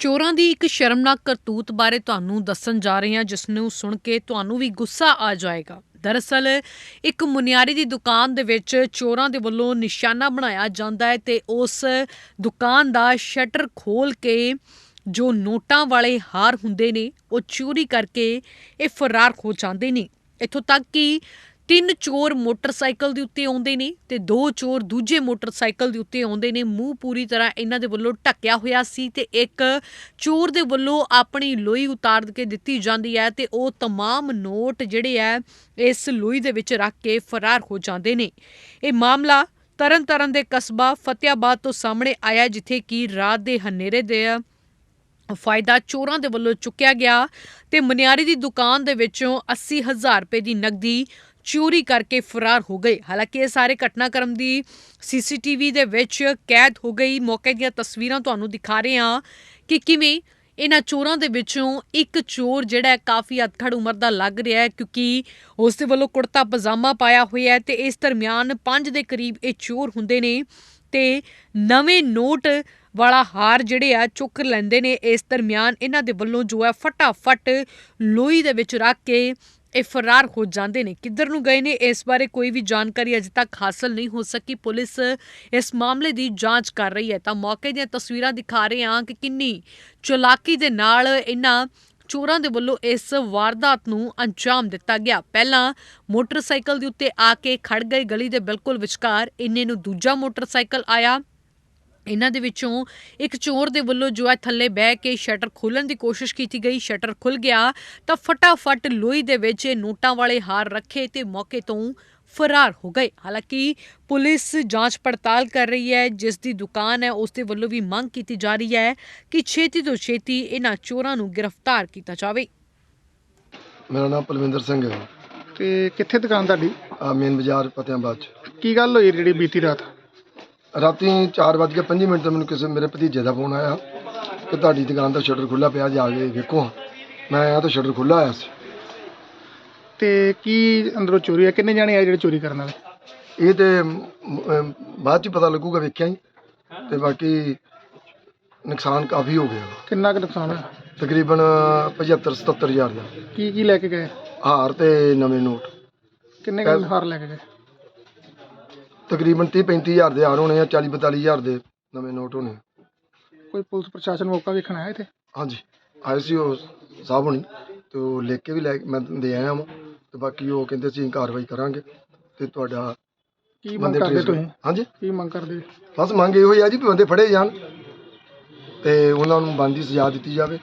ਚੋਰਾਂ ਦੀ ਇੱਕ ਸ਼ਰਮਨਾਕ ਕਰਤੂਤ ਬਾਰੇ ਤੁਹਾਨੂੰ ਦੱਸਣ ਜਾ ਰਹੇ ਹਾਂ, ਜਿਸ ਨੂੰ ਸੁਣ ਕੇ ਤੁਹਾਨੂੰ ਵੀ ਗੁੱਸਾ ਆ ਜਾਏਗਾ। ਦਰਅਸਲ, ਇੱਕ ਮੁਨਿਆਰੀ ਦੀ ਦੁਕਾਨ ਦੇ ਵਿੱਚ ਚੋਰਾਂ ਦੇ ਵੱਲੋਂ ਨਿਸ਼ਾਨਾ ਬਣਾਇਆ ਜਾਂਦਾ ਹੈ ਤੇ ਉਸ ਦੁਕਾਨ ਦਾ ਸ਼ਟਰ ਖੋਲ ਕੇ ਜੋ ਨੋਟਾਂ ਵਾਲੇ ਹਾਰ ਹੁੰਦੇ ਨੇ, ਉਹ ਚੋਰੀ ਕਰਕੇ ਇਹ ਫਰਾਰ ਹੋ ਜਾਂਦੇ ਨੇ। ਇੱਥੋਂ ਤੱਕ ਕਿ ਤਿੰਨ ਚੋਰ ਮੋਟਰਸਾਈਕਲ ਦੇ ਉੱਤੇ ਆਉਂਦੇ ਨੇ ਤੇ ਦੋ ਚੋਰ ਦੂਜੇ ਮੋਟਰਸਾਈਕਲ ਦੇ ਉੱਤੇ ਆਉਂਦੇ ਨੇ ਮੂੰਹ ਪੂਰੀ ਤਰ੍ਹਾਂ ਇਹਨਾਂ ਦੇ ਵੱਲੋਂ ਢੱਕਿਆ ਹੋਇਆ ਸੀ ਤੇ ਇੱਕ ਚੋਰ ਦੇ ਵੱਲੋਂ ਆਪਣੀ ਲੋਈ ਉਤਾਰ ਕੇ ਦਿੱਤੀ ਜਾਂਦੀ ਹੈ ਤੇ ਉਹ तमाम ਨੋਟ ਜਿਹੜੇ ਆ ਇਸ ਲੋਈ ਦੇ ਵਿੱਚ ਰੱਖ ਕੇ ਫਰਾਰ ਹੋ ਜਾਂਦੇ ਨੇ ਇਹ ਮਾਮਲਾ ਤਰਨ ਤਾਰਨ ਦੇ ਕਸਬਾ ਫਤਿਆਬਾਦ ਤੋਂ ਸਾਹਮਣੇ ਆਇਆ ਹੈ, ਜਿੱਥੇ ਕਿ ਰਾਤ ਦੇ ਹਨੇਰੇ ਦੇ ਫਾਇਦਾ ਚੋਰਾਂ ਦੇ ਵੱਲੋਂ ਚੁੱਕਿਆ ਗਿਆ ਤੇ ਮਨਿਆਰੀ ਦੀ ਦੁਕਾਨ ਦੇ ਵਿੱਚੋਂ 80000 ਰੁਪਏ ਦੀ ਨਕਦੀ ਚੋਰੀ ਕਰਕੇ ਫਰਾਰ ਹੋ ਗਏ। ਹਾਲਾਂਕਿ ਇਹ ਸਾਰੇ ਘਟਨਾਕ੍ਰਮ ਦੀ ਸੀਸੀਟੀਵੀ ਦੇ ਵਿੱਚ ਕੈਦ ਹੋ ਗਈ। ਮੌਕੇ ਦੀਆਂ ਤਸਵੀਰਾਂ ਤੁਹਾਨੂੰ ਦਿਖਾ ਰਹੇ ਹਾਂ ਕਿ ਕਿਵੇਂ ਇਹਨਾਂ ਚੋਰਾਂ ਦੇ ਵਿੱਚੋਂ ਇੱਕ ਚੋਰ ਜਿਹੜਾ ਕਾਫੀ ਅਧਖੜ ਉਮਰ ਦਾ ਲੱਗ ਰਿਹਾ ਹੈ ਕਿਉਂਕਿ ਉਸ ਦੇ ਵੱਲੋਂ ਕੁੜਤਾ ਪਜਾਮਾ ਪਾਇਆ ਹੋਇਆ ਹੈ ਤੇ ਇਸ ਦਰਮਿਆਨ 5 ਦੇ ਕਰੀਬ ਇਹ ਚੋਰ ਹੁੰਦੇ ਨੇ ਤੇ ਨਵੇਂ ਨੋਟ ਵਾਲਾ ਹਾਰ ਜਿਹੜੇ ਆ ਚੁੱਕ ਲੈਂਦੇ ਨੇ ਇਸ ਦਰਮਿਆਨ ਇਹਨਾਂ ਦੇ ਵੱਲੋਂ ਜੋ ਹੈ ਫਟਾਫਟ ਲੋਈ ਦੇ ਵਿੱਚ ਰੱਖ ਕੇ ਇਹ ਫਰਾਰ ਹੋ ਜਾਂਦੇ ਨੇ। ਕਿੱਧਰ ਨੂੰ ਗਏ ਨੇ ਇਸ ਬਾਰੇ ਕੋਈ ਵੀ ਜਾਣਕਾਰੀ ਅਜੇ ਤੱਕ ਹਾਸਲ ਨਹੀਂ ਹੋ ਸਕੀ। ਪੁਲਿਸ ਇਸ ਮਾਮਲੇ ਦੀ ਜਾਂਚ ਕਰ ਰਹੀ ਹੈ। ਤਾਂ ਮੌਕੇ ਦੀਆਂ ਤਸਵੀਰਾਂ ਦਿਖਾ ਰਹੇ ਹਾਂ ਕਿ ਕਿੰਨੀ ਚਲਾਕੀ ਦੇ ਨਾਲ ਇਹਨਾਂ ਚੋਰਾਂ ਦੇ ਵੱਲੋਂ ਇਸ ਵਾਰਦਾਤ ਨੂੰ ਅੰਜਾਮ ਦਿੱਤਾ ਗਿਆ। ਪਹਿਲਾਂ ਮੋਟਰਸਾਈਕਲ ਦੇ ਉੱਤੇ ਆ ਕੇ ਖੜ ਗਏ। ਗਲੀ ਦੇ ਬਿਲਕੁਲ ਵਿਚਕਾਰ ਇੰਨੇ ਨੂੰ ਦੂਜਾ ਮੋਟਰਸਾਈਕਲ ਆਇਆ। ਇਹਨਾਂ ਦੇ ਵਿੱਚੋਂ ਇੱਕ ਚੋਰ ਦੇ ਵੱਲੋਂ ਜੋ ਹੈ ਥੱਲੇ ਬਹਿ ਕੇ ਸ਼ਟਰ ਖੋਲਣ ਦੀ ਕੋਸ਼ਿਸ਼ ਕੀਤੀ ਗਈ ਸ਼ਟਰ ਖੁੱਲ ਗਿਆ ਤਾਂ ਫਟਾਫਟ ਲੋਈ ਦੇ ਵਿੱਚ ਇਹ ਨੋਟਾਂ ਵਾਲੇ ਹਾਰ ਰੱਖੇ ਤੇ ਮੌਕੇ ਤੋਂ ਫਰਾਰ ਹੋ ਗਏ। ਹਾਲਾਂਕਿ ਪੁਲਿਸ ਜਾਂਚ ਪੜਤਾਲ ਕਰ ਰਹੀ ਹੈ ਜਿਸ ਦੀ ਦੁਕਾਨ ਹੈ ਉਸ ਦੇ ਵੱਲੋਂ ਵੀ ਮੰਗ ਕੀਤੀ ਜਾ ਰਹੀ ਹੈ ਕਿ ਛੇਤੀ ਤੋਂ ਛੇਤੀ ਇਹਨਾਂ ਚੋਰਾਂ ਨੂੰ ਗ੍ਰਿਫਤਾਰ ਕੀਤਾ ਜਾਵੇ। ਮੇਰਾ ਨਾਮ ਪਲਵਿੰਦਰ ਸਿੰਘ ਹੈ। ਤੇ ਕਿੱਥੇ ਦੁਕਾਨ ਤੁਹਾਡੀ? ਆ ਮੇਨ ਬਾਜ਼ਾਰ ਫਤਿਆਬਾਦ ਚ। ਕੀ ਗੱਲ ਹੋਈ ਜਿਹੜੀ ਬੀਤੀ ਰਾਤ? ਰਾਤੀ 4:05 ਮਿੰਟ ਤੇ ਮੈਨੂੰ ਕਿਸੇ ਮੇਰੇ ਭਤੀਜੇ ਦਾ ਫੋਨ ਆਇਆ ਕਿ ਤੁਹਾਡੀ ਦੁਕਾਨ ਦਾ ਸ਼ਟਰ ਖੁੱਲਾ ਪਿਆ ਜਾ ਕੇ ਵੇਖੋ। ਮੈਂ ਆਇਆ ਤਾਂ ਸ਼ਟਰ ਖੁੱਲਾ ਆਇਆ ਸੀ। ਤੇ ਕੀ ਅੰਦਰੋਂ ਚੋਰੀ ਆ ਕਿੰਨੇ ਜਾਣੇ ਆਏ ਜਿਹੜੇ ਚੋਰੀ ਕਰਨ ਵਾਲੇ? ਇਹ ਤੇ ਅਮ, ਬਾਅਦ ਚ ਪਤਾ ਲੱਗੂਗਾ ਵੇਖਿਆ ਹੀ। ਤੇ ਬਾਕੀ ਨੁਕਸਾਨ ਕਾਫੀ ਹੋ ਗਿਆ। ਕਿੰਨਾ ਕੁ ਨੁਕਸਾਨ ਹੋਇਆ? ਤਕਰੀਬਨ 75 77 ਹਜ਼ਾਰ ਦਾ। ਕੀ ਕੀ ਲੈ ਕੇ ਗਏ? ਹਾਰ ਤੇ ਨਵੇਂ ਨੋਟ। ਕਿੰਨੇ ਕੁ ਹਾਰ ਲੈ ਕੇ ਗਏ? ਤਕਰੀਬਨ 30 35 ਹਜ਼ਾਰ ਦੇ ਹਾਰ ਹੋਣੇ ਆ 40 42 ਹਜ਼ਾਰ ਦੇ ਨਵੇਂ ਨੋਟ ਹੋਣੇ ਆ। ਕੋਈ ਪੁਲਿਸ ਪ੍ਰਸ਼ਾਸਨ ਮੌਕਾ ਵੇਖਣ ਆਇਆ ਇੱਥੇ? ਹਾਂਜੀ ਆਏ ਸੀ ਉਹ ਸਾਹਿਬ ਹੋਣੀ ਤੇ ਉਹ ਲਿਖ ਕੇ ਵੀ ਲੈ ਮੈਂ ਦੇ ਆਇਆ ਹਾਂ ਤੇ ਬਾਕੀ ਉਹ ਕਹਿੰਦੇ ਸੀ ਕਾਰਵਾਈ ਕਰਾਂਗੇ ਤੇ ਤੁਹਾਡਾ ਕੀ ਮੰਗ ਬੰਦੇ ਕਰਦੇ trace ਤੁਸੀਂ? ਹਾਂਜੀ? ਕੀ ਮੰਗ ਕਰਦੇ? ਬਸ ਮੰਗ ਇਹੋ ਹੀ ਆ ਜੀ ਵੀ ਬੰਦੇ ਫੜੇ ਜਾਣ ਤੇ ਉਹਨਾਂ ਨੂੰ ਬੰਦੀ ਸਜ਼ਾ ਦਿੱਤੀ ਜਾਵੇ।